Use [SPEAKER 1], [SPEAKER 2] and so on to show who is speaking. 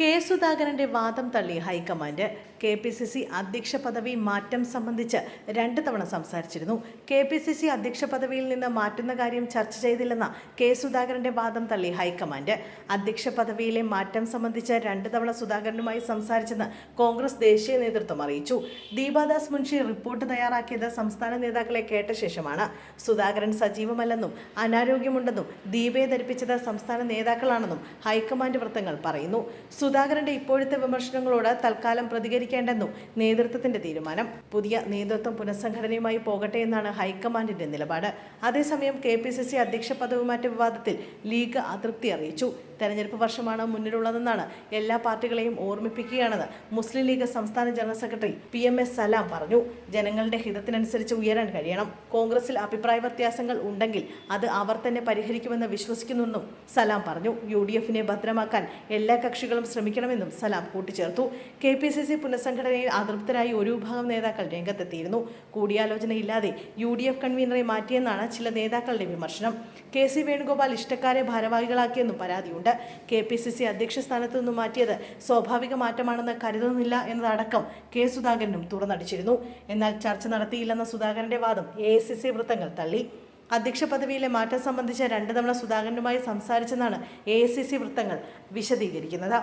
[SPEAKER 1] K സുധാകരന്റെ വാദം തള്ളി high command. K P C C അധ്യക്ഷ പദവി മാറ്റം സംബന്ധിച്ച് രണ്ട് തവണ സംസാരിച്ചിരുന്നു. കെ പി സി സി അധ്യക്ഷ പദവിയിൽ നിന്ന് മാറ്റുന്ന കാര്യം ചർച്ച ചെയ്തില്ലെന്ന കെ സുധാകരന്റെ വാദം തള്ളി ഹൈക്കമാൻഡ്. അധ്യക്ഷ പദവിയിലെ മാറ്റം സംബന്ധിച്ച് രണ്ട് തവണ സുധാകരനുമായി സംസാരിച്ചെന്ന് കോൺഗ്രസ് ദേശീയ നേതൃത്വം അറിയിച്ചു. ദീപാദാസ് മുൻഷി റിപ്പോർട്ട് തയ്യാറാക്കിയത് സംസ്ഥാന നേതാക്കളെ കേട്ട ശേഷമാണ്. സുധാകരൻ സജീവമല്ലെന്നും അനാരോഗ്യമുണ്ടെന്നും ദീപയെ ധരിപ്പിച്ചത് സംസ്ഥാന നേതാക്കളാണെന്നും ഹൈക്കമാൻഡ് വൃത്തങ്ങൾ പറയുന്നു. സുധാകരന്റെ ഇപ്പോഴത്തെ വിമർശനങ്ങളോട് തൽക്കാലം പ്രതികരിക്കേണ്ടെന്നും നേതൃത്വത്തിന്റെ തീരുമാനം. പുതിയ നേതൃത്വം പുനഃസംഘടനയുമായി പോകട്ടെ എന്നാണ് ഹൈക്കമാൻഡിന്റെ നിലപാട്. അതേസമയം കെ പി സി സി അധ്യക്ഷ പദവി മാറ്റ വിവാദത്തിൽ ലീഗ് അതൃപ്തി അറിയിച്ചു. തെരഞ്ഞെടുപ്പ് വർഷമാണ് മുന്നിലുള്ളതെന്നാണ് എല്ലാ പാർട്ടികളെയും ഓർമ്മിപ്പിക്കുകയാണെന്ന് മുസ്ലിം ലീഗ് സംസ്ഥാന general secretary P M S Salam പറഞ്ഞു. ജനങ്ങളുടെ ഹിതത്തിനനുസരിച്ച് ഉയരാൻ കഴിയണം. കോൺഗ്രസിൽ അഭിപ്രായ വ്യത്യാസങ്ങൾ ഉണ്ടെങ്കിൽ അത് അവർ തന്നെ പരിഹരിക്കുമെന്ന് വിശ്വസിക്കുന്നുവെന്നും സലാം പറഞ്ഞു. യു ഡി എഫിനെ ഭദ്രമാക്കാൻ എല്ലാ കക്ഷികളും ശ്രമിക്കണമെന്നും സലാം കൂട്ടിച്ചേർത്തു. കെ പി സി സി പുനഃസംഘടനയിൽ അതൃപ്തരായി ഒരു വിഭാഗം നേതാക്കൾ രംഗത്തെത്തിയിരുന്നു. കൂടിയാലോചനയില്ലാതെ യു ഡി എഫ് കൺവീനറെ മാറ്റിയെന്നാണ് ചില നേതാക്കളുടെ വിമർശനം. കെ സി വേണുഗോപാൽ ഇഷ്ടക്കാരെ ഭാരവാഹികളാക്കിയെന്നും പരാതിയുണ്ട്. കെ പി സി സി അധ്യക്ഷ സ്ഥാനത്തു നിന്നും മാറ്റിയത് സ്വാഭാവിക മാറ്റമാണെന്ന് കരുതുന്നില്ല എന്നതടക്കം കെ സുധാകരനും തുറന്നടിച്ചിരുന്നു. എന്നാൽ ചർച്ച നടത്തിയില്ലെന്ന സുധാകരന്റെ വാദം എ ഐ സി സി വൃത്തങ്ങൾ തള്ളി. അധ്യക്ഷ പദവിയിലെ മാറ്റം സംബന്ധിച്ച് രണ്ട് തവണ സുധാകരനുമായി സംസാരിച്ചെന്നാണ് എ ഐ സി സി വൃത്തങ്ങൾ വിശദീകരിക്കുന്നത്.